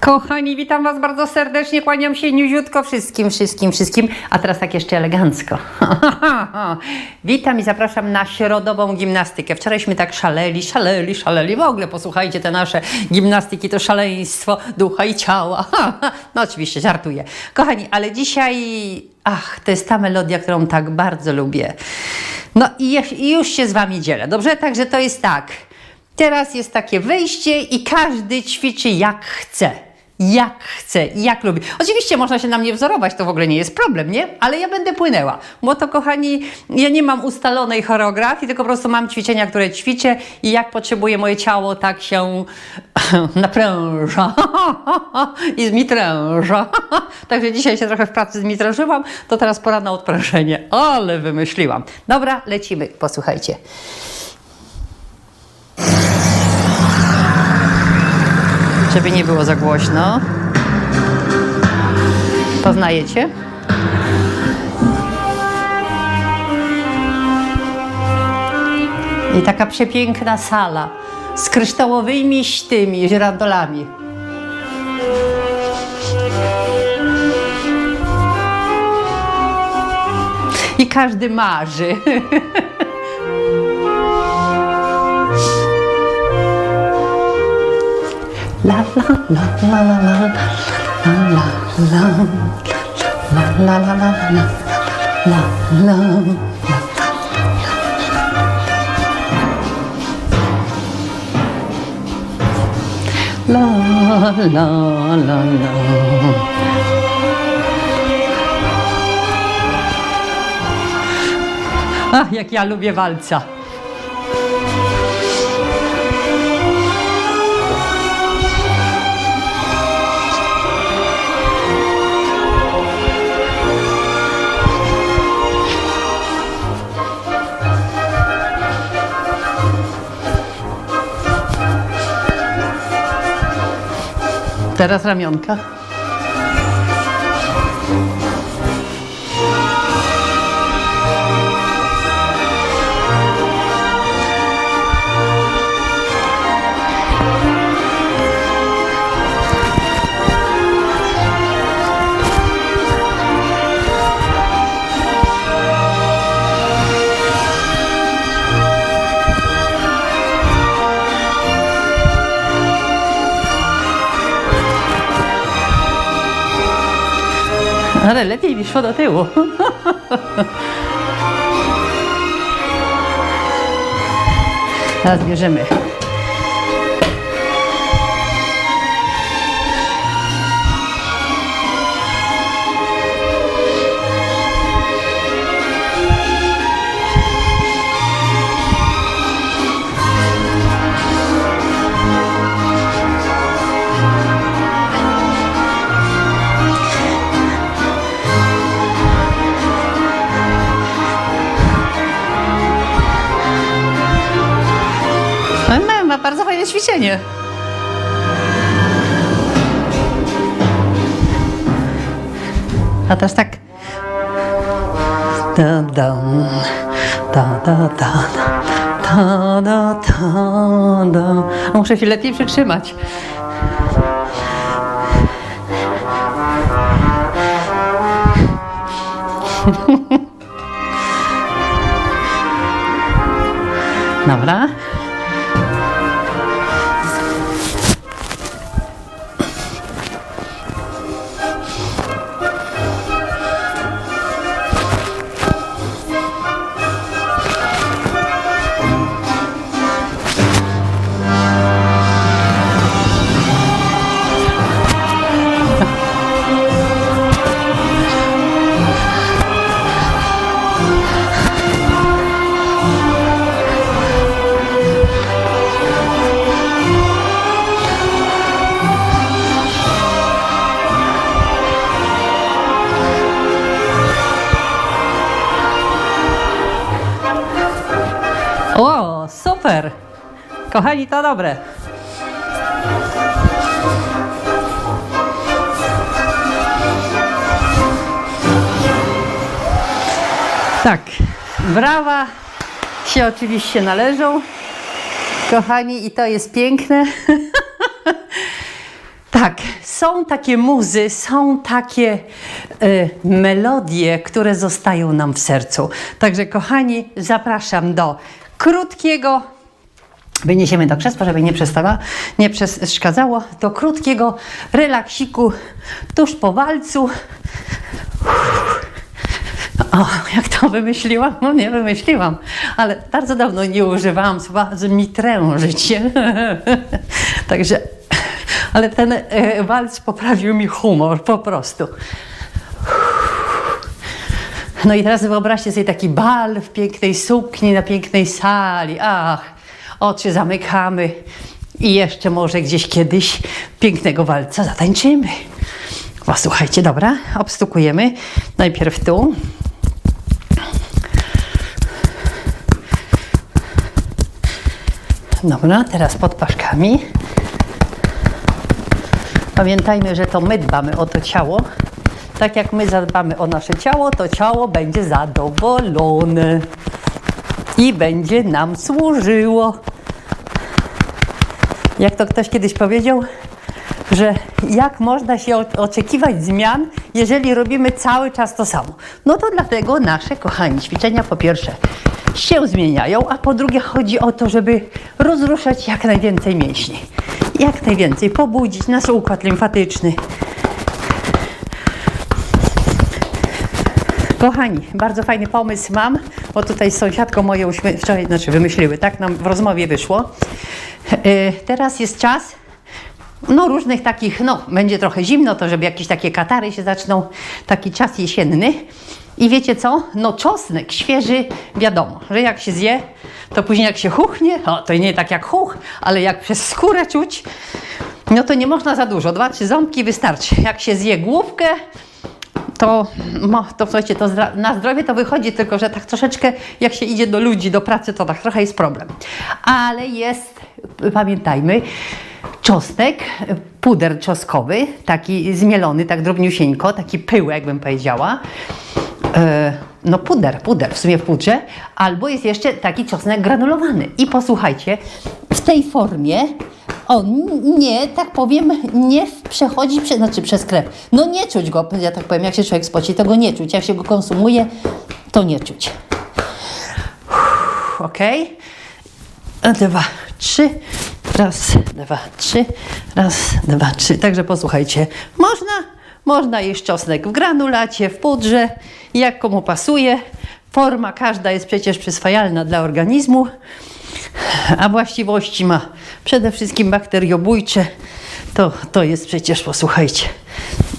Kochani, witam Was bardzo serdecznie, kłaniam się niziutko wszystkim, wszystkim, wszystkim, a teraz tak jeszcze elegancko. witam i zapraszam na środową gimnastykę. Wczorajśmy tak szaleli, szaleli, szaleli, w ogóle posłuchajcie, te nasze gimnastyki to szaleństwo ducha i ciała. no oczywiście, żartuję. Kochani, ale dzisiaj, ach, to jest ta melodia, którą tak bardzo lubię. No i już się z Wami dzielę, dobrze? Także to jest tak. Teraz jest takie wejście i każdy ćwiczy jak chce. Jak chce i jak lubi. Oczywiście można się na mnie wzorować, to w ogóle nie jest problem, nie? Ale ja będę płynęła, bo to kochani, ja nie mam ustalonej choreografii, tylko po prostu mam ćwiczenia, które ćwiczę i jak potrzebuje moje ciało, tak się napręża i zmitręża. Także dzisiaj się trochę w pracy zmitrężyłam, to teraz pora na odprężenie. Ale wymyśliłam. Dobra, lecimy, posłuchajcie. Żeby nie było za głośno. Poznajecie? I taka przepiękna sala z kryształowymi tymi żyrandolami. I każdy marzy. La la la la. Ach, jak ja lubię walca. Teraz ramionka. Ale lepiej mi szło do tyłu. Teraz bierzemy. ćwiczenie. A teraz tak. Da, da, da, da, da, da, da, da. Muszę się lepiej przytrzymać. Dobra. Super! Kochani, to dobre. Tak, brawa się oczywiście należą. Kochani, i to jest piękne. Ta Tak, są takie muzy, są takie y, melodie, które zostają nam w sercu. Także, kochani, zapraszam do krótkiego. Wyniesiemy do krzesła, żeby nie przestała, nie przeszkadzało. Do krótkiego relaksiku tuż po walcu. O, jak to wymyśliłam? No nie wymyśliłam, ale bardzo dawno nie używałam słowa z mi trężycie. Także, ale ten e, walc poprawił mi humor po prostu. No i teraz wyobraźcie sobie taki bal w pięknej sukni, na pięknej sali. Ach, oczy zamykamy i jeszcze może gdzieś kiedyś pięknego walca zatańczymy. O, słuchajcie, dobra, obstukujemy. Najpierw tu. Dobra, teraz pod paszkami. Pamiętajmy, że to my dbamy o to ciało. Tak jak my zadbamy o nasze ciało, to ciało będzie zadowolone i będzie nam służyło. Jak to ktoś kiedyś powiedział, że jak można się oczekiwać zmian, jeżeli robimy cały czas to samo. No to dlatego nasze, kochani, ćwiczenia po pierwsze się zmieniają, a po drugie chodzi o to, żeby rozruszać jak najwięcej mięśni. Jak najwięcej pobudzić nasz układ limfatyczny. Kochani, bardzo fajny pomysł mam, bo tutaj z sąsiadką uśmy- wczoraj, znaczy wymyśliły, tak nam w rozmowie wyszło. Yy, teraz jest czas, no różnych takich, no będzie trochę zimno, to żeby jakieś takie katary się zaczną, taki czas jesienny. I wiecie co? No czosnek świeży, wiadomo, że jak się zje, to później jak się chuchnie, o to nie tak jak chuch, ale jak przez skórę czuć, no to nie można za dużo, dwa, trzy ząbki wystarczy. Jak się zje główkę, to, no, to słuchajcie, to na zdrowie to wychodzi, tylko że tak troszeczkę jak się idzie do ludzi, do pracy, to tak trochę jest problem. Ale jest, pamiętajmy, czosnek, puder czosnkowy, taki zmielony, tak drobniusieńko, taki pyłek bym powiedziała. E, no puder, puder, w sumie w pudrze, albo jest jeszcze taki czosnek granulowany. I posłuchajcie, w tej formie on nie, tak powiem, nie przechodzi, prze, znaczy przez krew. No nie czuć go, ja tak powiem, jak się człowiek spoci, to go nie czuć. Jak się go konsumuje, to nie czuć. Ok? Dwa, trzy. Raz, dwa, trzy. Raz, dwa, trzy. Także posłuchajcie, można, można jeść czosnek w granulacie, w pudrze, jak komu pasuje. Forma każda jest przecież przyswajalna dla organizmu a właściwości ma przede wszystkim bakteriobójcze. To, to jest przecież, posłuchajcie,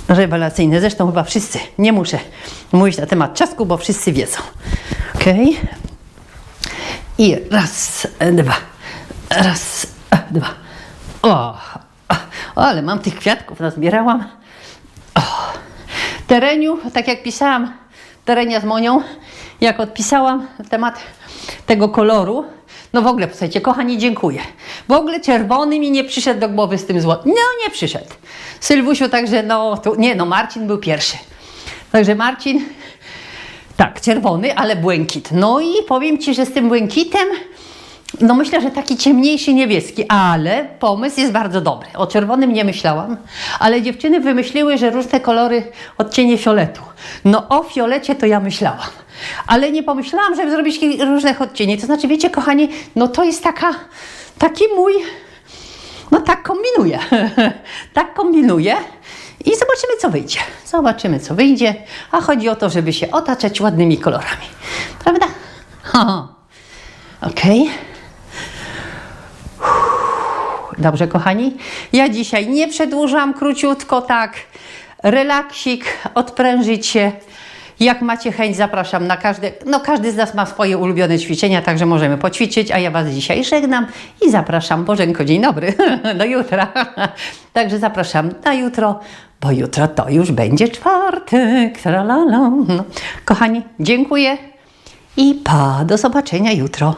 rewelacyjne. Zresztą chyba wszyscy, nie muszę mówić na temat czasku, bo wszyscy wiedzą. Ok? I raz, dwa, raz, dwa. O, ale mam tych kwiatków, nazbierałam. O. Tereniu, tak jak pisałam, terenia z Monią, jak odpisałam temat tego koloru, no w ogóle, słuchajcie, kochani, dziękuję. W ogóle czerwony mi nie przyszedł do głowy z tym złotym. No, nie przyszedł. Sylwusiu, także no, tu, nie, no, Marcin był pierwszy. Także Marcin, tak, czerwony, ale błękit. No i powiem Ci, że z tym błękitem, no myślę, że taki ciemniejszy niebieski, ale pomysł jest bardzo dobry. O czerwonym nie myślałam, ale dziewczyny wymyśliły, że różne kolory, odcienie fioletu. No o fiolecie to ja myślałam, ale nie pomyślałam, żeby zrobić różnych odcieni. To znaczy, wiecie, kochani, no to jest taka, taki mój, no tak kombinuję, tak kombinuję. I zobaczymy, co wyjdzie. Zobaczymy, co wyjdzie. A chodzi o to, żeby się otaczać ładnymi kolorami. Prawda? Okej. Dobrze, kochani. Ja dzisiaj nie przedłużam, króciutko tak. Relaksik, odprężyć się. Jak macie chęć, zapraszam na każde. No, każdy z nas ma swoje ulubione ćwiczenia, także możemy poćwiczyć. A ja Was dzisiaj żegnam i zapraszam. Bożenko, dzień dobry. Do jutra. Także zapraszam na jutro, bo jutro to już będzie czwartek. Tralala. No. Kochani, dziękuję i pa. Do zobaczenia jutro.